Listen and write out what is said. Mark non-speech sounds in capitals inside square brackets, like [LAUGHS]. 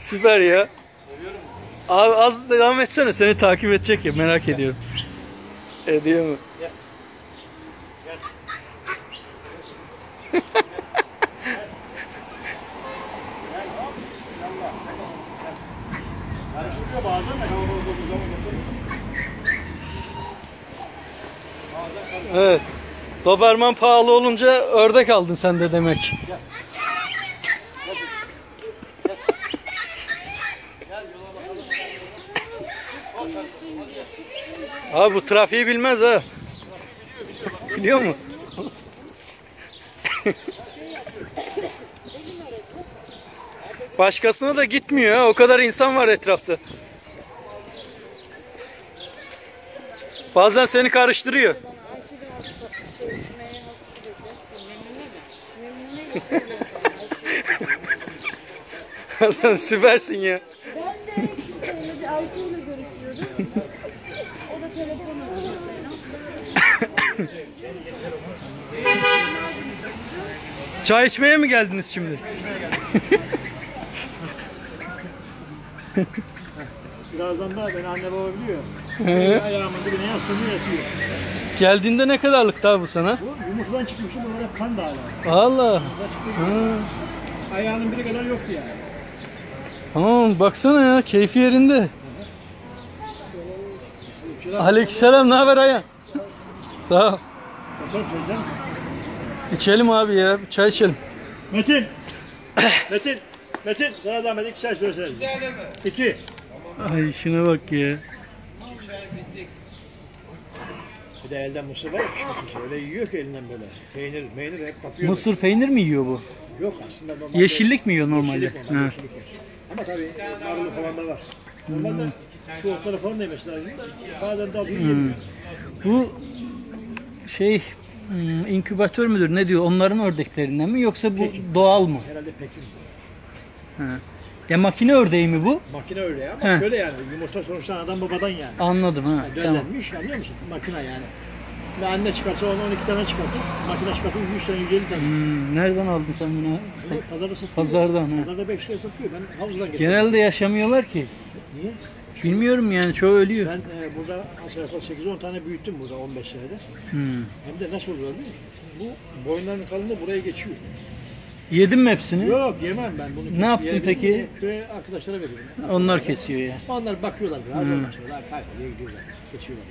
Süper ya. Abi az devam etsene seni takip edecek ya merak ediyorum. Ediyor mu? [LAUGHS] Evet. Doberman pahalı olunca ördek aldın sen de demek. Abi bu trafiği bilmez ha. Biliyor mu? Başkasına da gitmiyor ha. O kadar insan var etrafta. Bazen seni karıştırıyor. Adam süpersin ya. Ben de bir [COUGHS] Çay içmeye mi geldiniz şimdi? [LAUGHS] Birazdan da beni anne baba biliyor. Benim Ayağımın dibine yaslanıyor yatıyor. Geldiğinde ne kadarlık daha bu sana? Bu yumurtadan çıkmışım bunlar hep kan da hala. Allah. Ayağının biri kadar yoktu yani. Tamam baksana ya keyfi yerinde. Aleykümselam ne haber Aya? Sağ ol. İçelim abi ya çay içelim. Metin. Metin. Metin sana zahmet iki çay söylesene. İki. Ay şuna bak ya. Bir de elden mısır var ya Öyle yiyor ki elinden böyle. Peynir, meynir hep kapıyor. Mısır peynir mi yiyor bu? Yok aslında normalde. Yeşillik mi yiyor normalde? Yeşillik normal, Ha. yeşillik. Ama tabii marulu falan da var. Normalde şu otları falan yemesi lazım. Bazen de hmm. Bu şey hmm, inkübatör müdür ne diyor onların ördeklerinden mi yoksa bu doğal mı? Herhalde Pekin. Ha. Ya makine ördeği mi bu? Makine ya ama He. şöyle yani yumurta sonuçta adam babadan yani. Anladım ha. Tamam. Döllenmiş anlıyor musun? Makine yani. Ve anne çıkarsa ona 12 tane çıkartır. Makine çıkarsa 100 tane 150 tane. Hmm, nereden aldın sen bunu? Bunu pazarda satıyor. Pazardan. Pazarda 5 liraya satıyor. Ben havuzdan getiriyorum. Genelde yaşamıyorlar ki. Niye? Bilmiyorum yani çoğu ölüyor. Ben e, burada aşağı yukarı 8-10 tane büyüttüm burada 15 senede. Hmm. Hem de nasıl oluyor biliyor musun? Bu boyunların kalınlığı buraya geçiyor. Yedin mi hepsini? Yok yemem ben bunu. Ne yaptın peki? Köye arkadaşlara veriyorum. Onlar kesiyor ya. Onlar bakıyorlar biraz. Hmm. Sonra kayboluyor gidiyorlar. Geçiyorlar.